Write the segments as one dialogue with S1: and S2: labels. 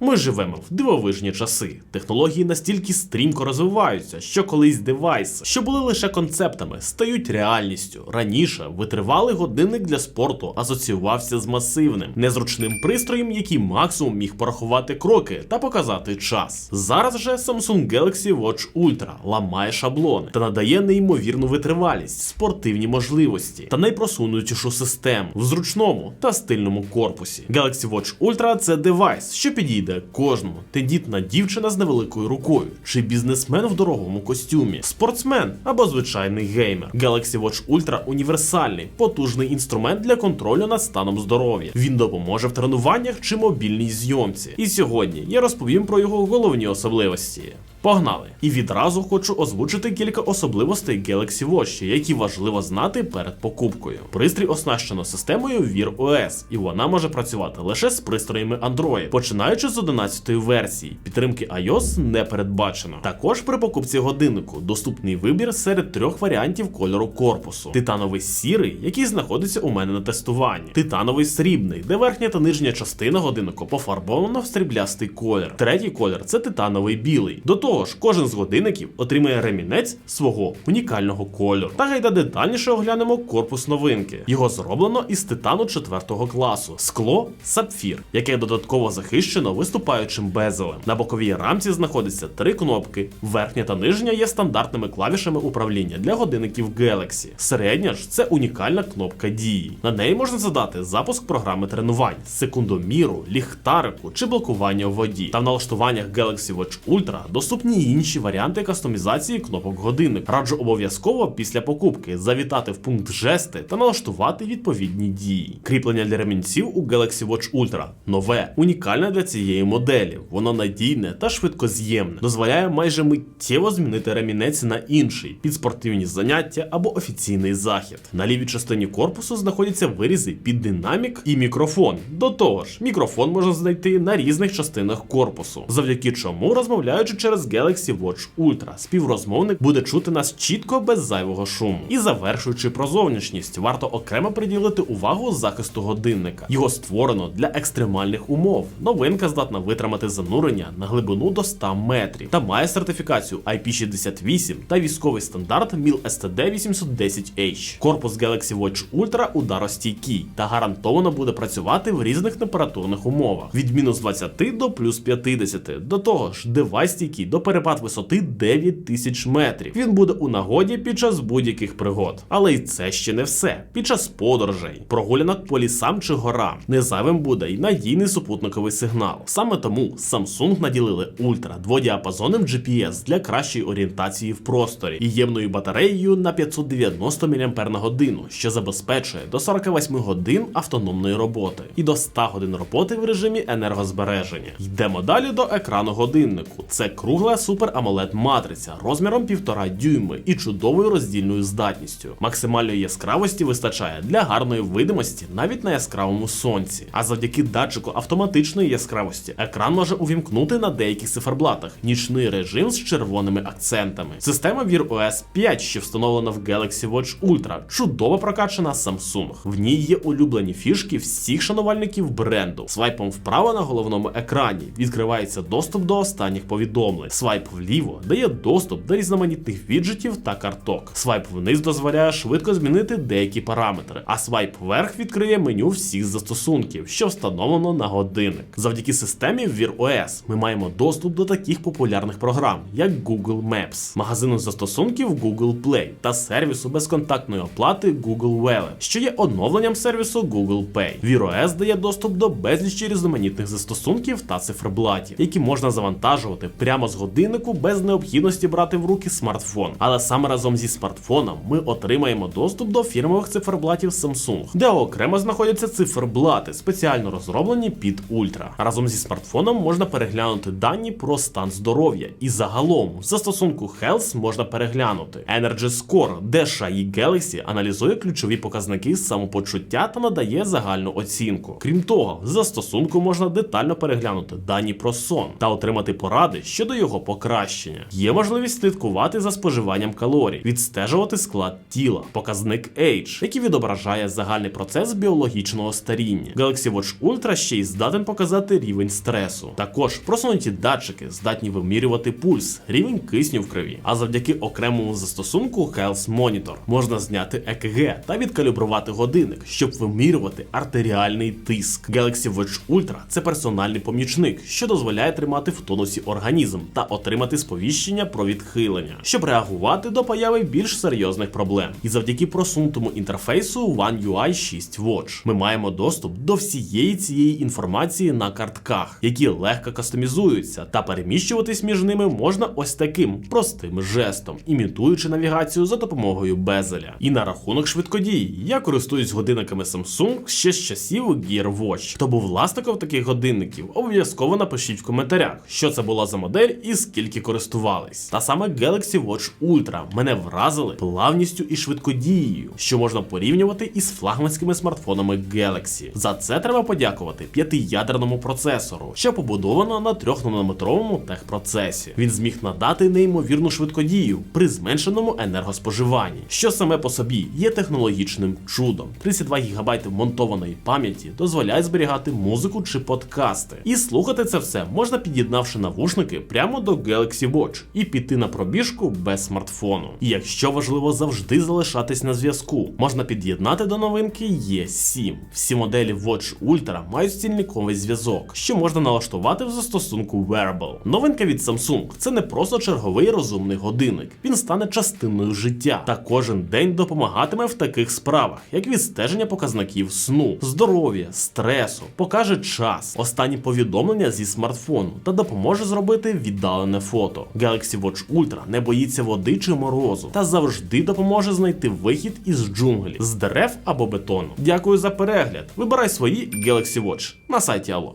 S1: Ми живемо в дивовижні часи. Технології настільки стрімко розвиваються, що колись девайси, що були лише концептами, стають реальністю. Раніше витривалий годинник для спорту асоціювався з масивним, незручним пристроєм, який максимум міг порахувати кроки та показати час. Зараз же Samsung Galaxy Watch Ultra ламає шаблони та надає неймовірну витривалість, спортивні можливості та найпросунутішу систему в зручному та стильному корпусі. Galaxy Watch Ultra це девайс, що підійде кожному. Тендітна дівчина з невеликою рукою, чи бізнесмен в дорогому костюмі, спортсмен або звичайний геймер. Galaxy Watch Ultra універсальний, потужний інструмент для контролю над станом здоров'я. Він допоможе в тренуваннях чи мобільній зйомці. І сьогодні я розповім про його головні особливості. Погнали! І відразу хочу озвучити кілька особливостей Galaxy Watch, які важливо знати перед покупкою. Пристрій оснащено системою Wear OS, і вона може працювати лише з пристроями Android, починаючи з 11 версії. Підтримки iOS не передбачено. Також при покупці годиннику доступний вибір серед трьох варіантів кольору корпусу: титановий сірий, який знаходиться у мене на тестуванні, титановий срібний, де верхня та нижня частина годиннику пофарбована в сріблястий колір. Третій колір це титановий білий. До того ж, кожен з годинників отримає ремінець свого унікального кольору. Та гайда детальніше оглянемо корпус новинки. Його зроблено із титану 4 класу, скло сапфір, яке додатково захищено виступаючим безелем. На боковій рамці знаходяться три кнопки. Верхня та нижня є стандартними клавішами управління для годинників Galaxy. Середня ж це унікальна кнопка дії. На неї можна задати запуск програми тренувань, секундоміру, ліхтарику чи блокування в воді. Та в налаштуваннях Galaxy Watch Ultra доступні інші варіанти кастомізації кнопок годинник. Раджу обов'язково після покупки завітати в пункт жести та налаштувати відповідні дії. Кріплення для ремінців у Galaxy Watch Ultra нове, унікальне для цієї моделі. Воно надійне та швидкоз'ємне, дозволяє майже миттєво змінити ремінець на інший під спортивні заняття або офіційний захід. На лівій частині корпусу знаходяться вирізи під динамік і мікрофон. До того ж, мікрофон можна знайти на різних частинах корпусу, завдяки чому, розмовляючи через Galaxy Watch Ultra, співрозмовник буде чути нас чітко без зайвого шуму. І завершуючи про зовнішність, варто окремо приділити увагу захисту годинника. Його створено для екстремальних умов. Новинка здатна витримати занурення на глибину до 100 метрів та має сертифікацію IP68 та військовий стандарт MIL STD 810H. Корпус Galaxy Watch Ultra ударостійкий та гарантовано буде працювати в різних температурних умовах від мінус 20 до плюс 50. До того ж, девайс стійкий до перепад висоти 9000 метрів. Він буде у нагоді під час будь-яких пригод. Але й це ще не все. Під час подорожей, прогулянок по лісам чи горам, не зайвим буде й надійний супутниковий сигнал. Саме тому Samsung наділили ультра дводіапазонним GPS для кращої орієнтації в просторі і ємною батареєю на 590 мАч, що забезпечує до 48 годин автономної роботи і до 100 годин роботи в режимі енергозбереження. Йдемо далі до екрану годиннику. Це кругла Super AMOLED матриця розміром 1,5 дюйми і чудовою роздільною здатністю. Максимальної яскравості вистачає для гарної видимості навіть на яскравому сонці. А завдяки датчику автоматичної яскравості екран може увімкнути на деяких циферблатах нічний режим з червоними акцентами. Система Wear OS 5, що встановлена в Galaxy Watch Ultra, чудово прокачана Samsung. В ній є улюблені фішки всіх шанувальників бренду. Свайпом вправо на головному екрані відкривається доступ до останніх повідомлень. Свайп вліво дає доступ до різноманітних віджитів та карток. Свайп вниз дозволяє швидко змінити деякі параметри, а свайп вверх відкриє меню всіх застосунків, що встановлено на годинник. Завдяки системі Wear OS ми маємо доступ до таких популярних програм, як Google Maps, магазину застосунків Google Play та сервісу безконтактної оплати Google Wallet, що є оновленням сервісу Google Pay. Wear OS дає доступ до безлічі різноманітних застосунків та циферблатів, які можна завантажувати прямо з годиннику без необхідності брати в руки смартфон. Але саме разом зі смартфоном ми отримаємо доступ до фірмових циферблатів Samsung, де окремо знаходяться циферблати, спеціально розроблені під ультра. Разом зі смартфоном можна переглянути дані про стан здоров'я, і загалом в застосунку Health можна переглянути Energy Score, де Shy Galaxy аналізує ключові показники самопочуття та надає загальну оцінку. Крім того, в застосунку можна детально переглянути дані про сон та отримати поради щодо його суттєвого покращення. Є можливість слідкувати за споживанням калорій, відстежувати склад тіла, показник Age, який відображає загальний процес біологічного старіння. Galaxy Watch Ultra ще й здатен показати рівень стресу. Також просунуті датчики здатні вимірювати пульс, рівень кисню в крові. А завдяки окремому застосунку Health Monitor можна зняти ЕКГ та відкалібрувати годинник, щоб вимірювати артеріальний тиск. Galaxy Watch Ultra – це персональний помічник, що дозволяє тримати в тонусі організм та отримати сповіщення про відхилення, щоб реагувати до появи більш серйозних проблем. І завдяки просунутому інтерфейсу One UI 6 Watch ми маємо доступ до всієї цієї інформації на картках, які легко кастомізуються, та переміщуватись між ними можна ось таким простим жестом, імітуючи навігацію за допомогою безеля. І на рахунок швидкодії я користуюсь годинниками Samsung ще з часів Gear Watch. Хто був власником таких годинників, обов'язково напишіть в коментарях, що це була за модель і скільки користувались. Та саме Galaxy Watch Ultra мене вразили плавністю і швидкодією, що можна порівнювати із флагманськими смартфонами Galaxy. За це треба подякувати п'ятиядерному процесору, що побудовано на 3-нанометровому техпроцесі. Він зміг надати неймовірну швидкодію при зменшеному енергоспоживанні, що саме по собі є технологічним чудом. 32 ГБ вмонтованої пам'яті дозволяють зберігати музику чи подкасти. І слухати це все можна під'єднавши навушники прямо до Galaxy Watch і піти на пробіжку без смартфону. І якщо важливо завжди залишатись на зв'язку, можна під'єднати до новинки E7. Всі моделі Watch Ultra мають стільниковий зв'язок, що можна налаштувати в застосунку Wearable. Новинка від Samsung це не просто черговий розумний годинник. Він стане частиною життя та кожен день допомагатиме в таких справах, як відстеження показників сну, здоров'я, стресу, покаже час, останні повідомлення зі смартфону та допоможе зробити віддалене фото. Galaxy Watch Ultra не боїться води чи морозу та завжди допоможе знайти вихід із джунглі, з дерев або бетону. Дякую за перегляд. Вибирай свої Galaxy Watch на сайті Allo.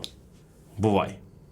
S1: Бувай!